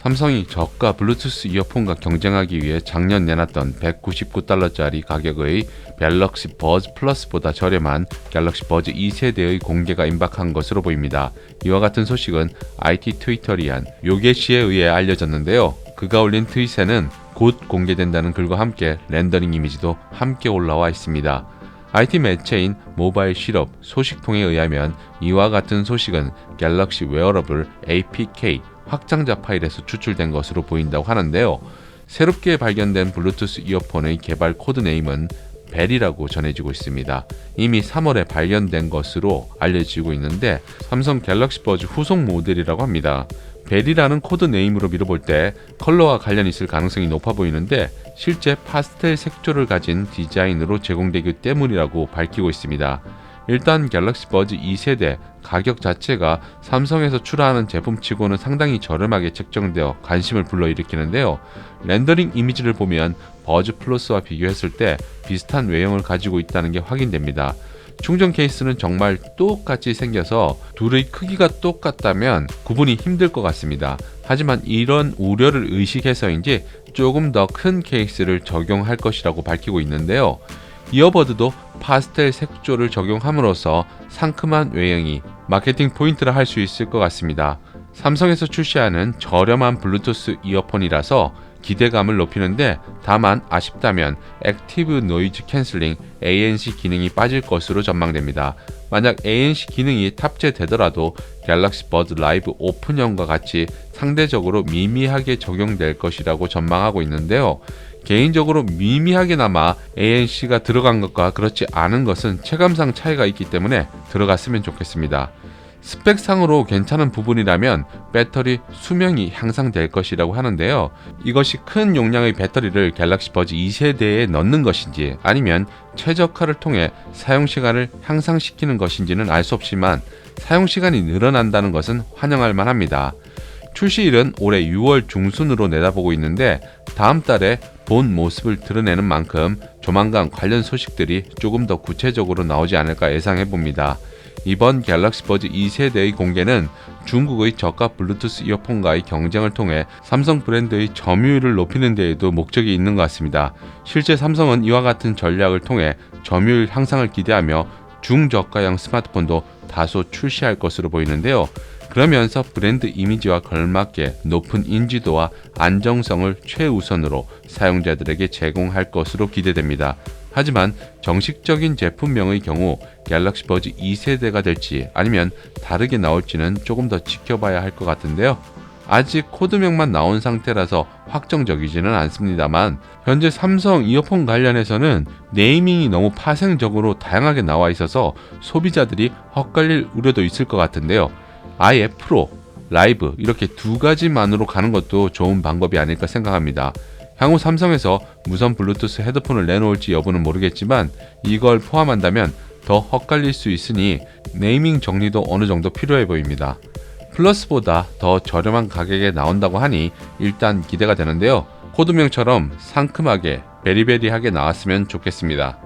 삼성이 저가 블루투스 이어폰과 경쟁하기 위해 작년 내놨던 199달러짜리 가격의 갤럭시 버즈 플러스보다 저렴한 갤럭시 버즈 2세대의 공개가 임박한 것으로 보입니다. 이와 같은 소식은 IT 트위터리안 요게시에 의해 알려졌는데요. 그가 올린 트윗에는 곧 공개된다는 글과 함께 렌더링 이미지도 함께 올라와 있습니다. IT 매체인 모바일 실업 소식통에 의하면 이와 같은 소식은 갤럭시 웨어러블 APK 확장자 파일에서 추출된 것으로 보인다고 하는데요. 새롭게 발견된 블루투스 이어폰의 개발 코드네임은 벨이라고 전해지고 있습니다. 이미 3월에 발견된 것으로 알려지고 있는데 삼성 갤럭시 버즈 후속 모델이라고 합니다. 벨이라는 코드 네임으로 밀어볼 때 컬러와 관련 있을 가능성이 높아 보이는데 실제 파스텔 색조를 가진 디자인으로 제공되기 때문이라고 밝히고 있습니다. 일단 갤럭시 버즈 2세대 가격 자체가 삼성에서 출하하는 제품치고는 상당히 저렴하게 책정되어 관심을 불러일으키는데요. 렌더링 이미지를 보면 버즈 플러스와 비교했을 때 비슷한 외형을 가지고 있다는 게 확인됩니다. 충전 케이스는 정말 똑같이 생겨서 둘의 크기가 똑같다면 구분이 힘들 것 같습니다. 하지만 이런 우려를 의식해서인지 조금 더 큰 케이스를 적용할 것이라고 밝히고 있는데요. 이어버드도 파스텔 색조를 적용함으로써 상큼한 외형이 마케팅 포인트를 할수 있을 것 같습니다. 삼성에서 출시하는 저렴한 블루투스 이어폰이라서 기대감을 높이는데 다만 아쉽다면 액티브 노이즈 캔슬링 ANC 기능이 빠질 것으로 전망됩니다. 만약 ANC 기능이 탑재되더라도 갤럭시 버드 라이브 오픈형과 같이 상대적으로 미미하게 적용될 것이라고 전망하고 있는데요. 개인적으로 미미하게나마 ANC가 들어간 것과 그렇지 않은 것은 체감상 차이가 있기 때문에 들어갔으면 좋겠습니다. 스펙상으로 괜찮은 부분이라면 배터리 수명이 향상될 것이라고 하는데요. 이것이 큰 용량의 배터리를 갤럭시 버즈 2세대에 넣는 것인지 아니면 최적화를 통해 사용 시간을 향상시키는 것인지는 알 수 없지만 사용 시간이 늘어난다는 것은 환영할 만합니다. 출시일은 올해 6월 중순으로 내다보고 있는데 다음 달에 본 모습을 드러내는 만큼 조만간 관련 소식들이 조금 더 구체적으로 나오지 않을까 예상해 봅니다. 이번 갤럭시 버즈 2세대의 공개는 중국의 저가 블루투스 이어폰과의 경쟁을 통해 삼성 브랜드의 점유율을 높이는 데에도 목적이 있는 것 같습니다. 실제 삼성은 이와 같은 전략을 통해 점유율 향상을 기대하며 중저가형 스마트폰도 다소 출시할 것으로 보이는데요. 그러면서 브랜드 이미지와 걸맞게 높은 인지도와 안정성을 최우선으로 사용자들에게 제공할 것으로 기대됩니다. 하지만 정식적인 제품명의 경우 갤럭시 버즈 2세대가 될지 아니면 다르게 나올지는 조금 더 지켜봐야 할 것 같은데요. 아직 코드명만 나온 상태라서 확정적이지는 않습니다만 현재 삼성 이어폰 관련해서는 네이밍이 너무 파생적으로 다양하게 나와 있어서 소비자들이 헛갈릴 우려도 있을 것 같은데요. 아예 프로, 라이브 이렇게 두 가지만으로 가는 것도 좋은 방법이 아닐까 생각합니다. 향후 삼성에서 무선 블루투스 헤드폰을 내놓을지 여부는 모르겠지만 이걸 포함한다면 더 헛갈릴 수 있으니 네이밍 정리도 어느 정도 필요해 보입니다. 플러스보다 더 저렴한 가격에 나온다고 하니 일단 기대가 되는데요. 코드명처럼 상큼하게 베리베리하게 나왔으면 좋겠습니다.